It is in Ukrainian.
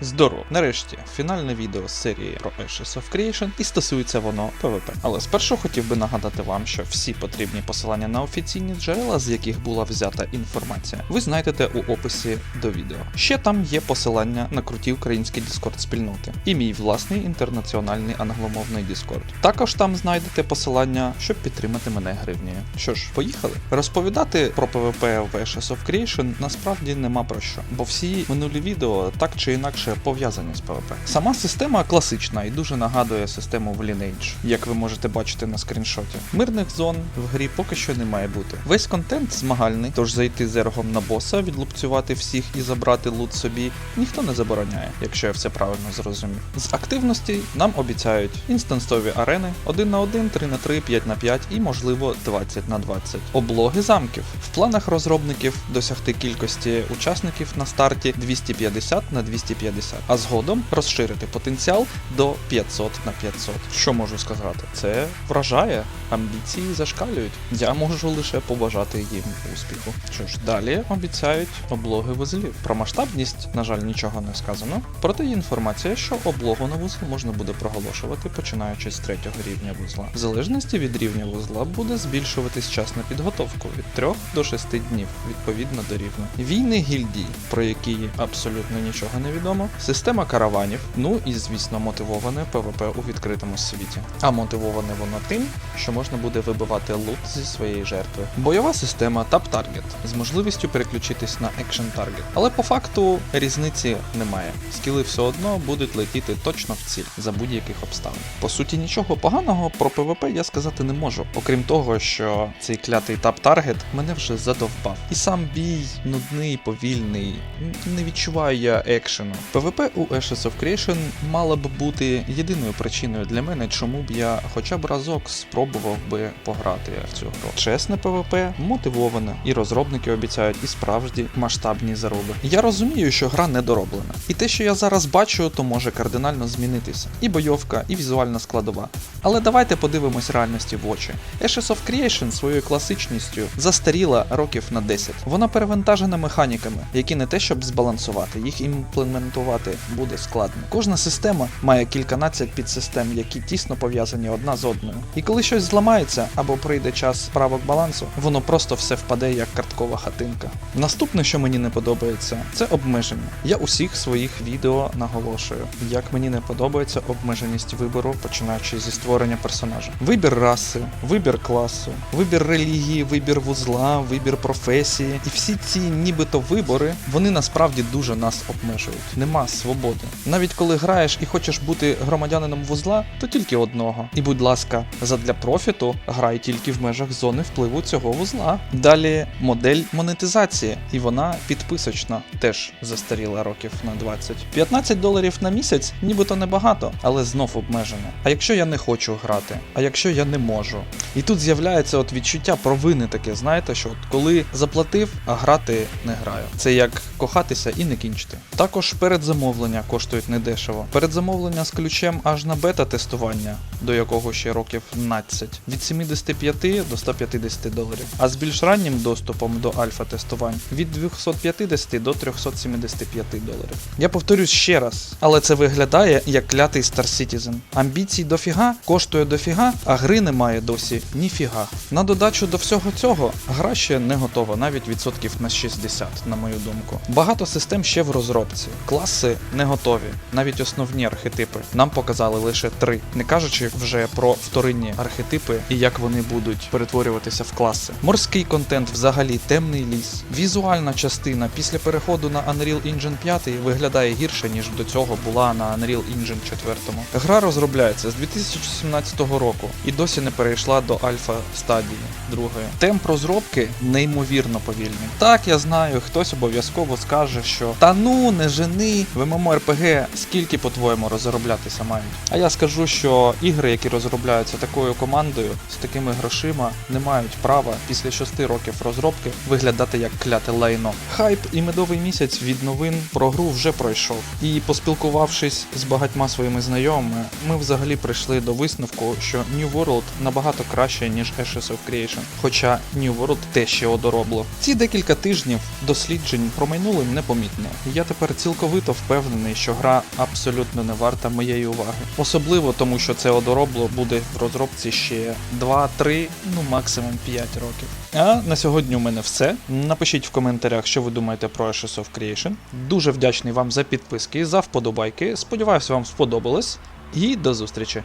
Здорово! Нарешті фінальне відео з серії про Ashes of Creation і стосується воно PvP. Але спершу хотів би нагадати вам, що всі потрібні посилання на офіційні джерела, з яких була взята інформація, ви знайдете у описі до відео. Ще там є посилання на круті українські Discord спільноти і мій власний інтернаціональний англомовний Discord. Також там знайдете посилання, щоб підтримати мене гривнею. Що ж, поїхали? Розповідати про PvP в Ashes of Creation насправді нема про що, бо всі минулі відео так чи інакше пов'язані з PvP. Сама система класична і дуже нагадує систему в Lineage, як ви можете бачити на скріншоті. Мирних зон в грі поки що не має бути. Весь контент змагальний, тож зайти зергом на боса, відлупцювати всіх і забрати лут собі ніхто не забороняє, якщо я все правильно зрозумів. З активності нам обіцяють інстансові арени 1 на 1, 3 на 3, 5 на 5 і можливо 20 на 20. Облоги замків. В планах розробників досягти кількості учасників на старті 250 на 250, а згодом розширити потенціал до 500 на 500. Що можу сказати? Це вражає, амбіції зашкалюють. Я можу лише побажати їм успіху. Що ж, далі обіцяють облоги вузлів. Про масштабність, на жаль, нічого не сказано. Проте є інформація, що облогу на вузол можна буде проголошувати починаючи з третього рівня вузла. В залежності від рівня вузла буде збільшуватись час на підготовку від 3 до 6 днів, відповідно до рівня. Війни гільдій, про які абсолютно нічого не відомо. Система караванів, ну і звісно, мотивоване ПВП у відкритому світі. А мотивоване воно тим, що можна буде вибивати лут зі своєї жертви. Бойова система Tap Target з можливістю переключитись на Action Target. Але по факту різниці немає. Скіли все одно будуть летіти точно в ціль за будь-яких обставин. По суті, нічого поганого про ПВП я сказати не можу, окрім того, що цей клятий Target мене вже задовбав. І сам бій нудний, повільний, не відчуваю я екшену. ПВП у Ashes of Creation мала б бути єдиною причиною для мене, чому б я хоча б разок спробував би пограти в цю гру. Чесне ПВП мотивоване, і розробники обіцяють і справжні масштабні зароби. Я розумію, що гра недороблена, і те, що я зараз бачу, то може кардинально змінитися. І бойовка, і візуальна складова. Але давайте подивимось реальності в очі. Ashes of Creation своєю класичністю застаріла років на 10. Вона перевантажена механіками, які не те щоб збалансувати, їх імплементувати буде складно. Кожна система має кільканадцять підсистем, які тісно пов'язані одна з одною. І коли щось зламається або прийде час правок балансу, воно просто все впаде як карткова хатинка. Наступне, що мені не подобається, це обмеження. Я усіх своїх відео наголошую, як мені не подобається обмеженість вибору, починаючи зі створення персонажа. Вибір раси, вибір класу, вибір релігії, вибір вузла, вибір професії. І всі ці нібито вибори, вони насправді дуже нас обмежують. Нема свободи. Навіть коли граєш і хочеш бути громадянином вузла, то тільки одного. І будь ласка, задля профіту грай тільки в межах зони впливу цього вузла. Далі модель монетизації, і вона підписочна, теж застаріла років на 20. 15 доларів на місяць, нібито небагато, але знов обмежене. А якщо я не хочу грати, а якщо я не можу. І тут з'являється от відчуття провини таке, знаєте, що от коли заплатив, а грати не граю. Це як кохатися і не кінчити. Також передзамовлення коштують недешево. Передзамовлення з ключем аж на бета-тестування, до якого ще років 15, від 75 до 150 доларів. А з більш раннім доступом до альфа-тестувань від 250 до 375 доларів. Я повторюсь ще раз, але це виглядає як клятий Star Citizen. Амбіцій дофіга, коштує дофіга, а гри немає досі ніфіга. На додачу до всього цього, гра ще не готова, навіть відсотків на 60, на мою думку. Багато систем ще в розробці. Класи не готові, навіть основні архетипи. Нам показали лише три, не кажучи вже про вторинні архетипи і як вони будуть перетворюватися в класи. Морський контент взагалі темний ліс. Візуальна частина після переходу на Unreal Engine 5 виглядає гірше, ніж до цього була на Unreal Engine 4. Гра розробляється з 2017 року і досі не перейшла до альфа стадії другої. Темп розробки неймовірно повільний. Так, я знаю, хтось обов'язково скаже, що та ну не жени в MMORPG, скільки по-твоєму розроблятися мають. А я скажу, що ігри, які розробляються такою командою з такими грошима, не мають права після 6 років розробки виглядати як кляте лайно. Хайп і медовий місяць від новин про гру вже пройшов. І поспілкувавшись з багатьма своїми знайомими, ми взагалі прийшли до висновку, що New World набагато краще, ніж Ashes of Creation. Хоча New World те ще одоробло. Ці декілька тижнів досліджень промайнули непомітно. Я тепер цілковито то впевнений, що гра абсолютно не варта моєї уваги. Особливо тому, що це одоробло буде в розробці ще 2-3, ну максимум 5 років. А на сьогодні у мене все. Напишіть в коментарях, що ви думаєте про Ashes of Creation. Дуже вдячний вам за підписки, за вподобайки. Сподіваюся, вам сподобалось. І до зустрічі!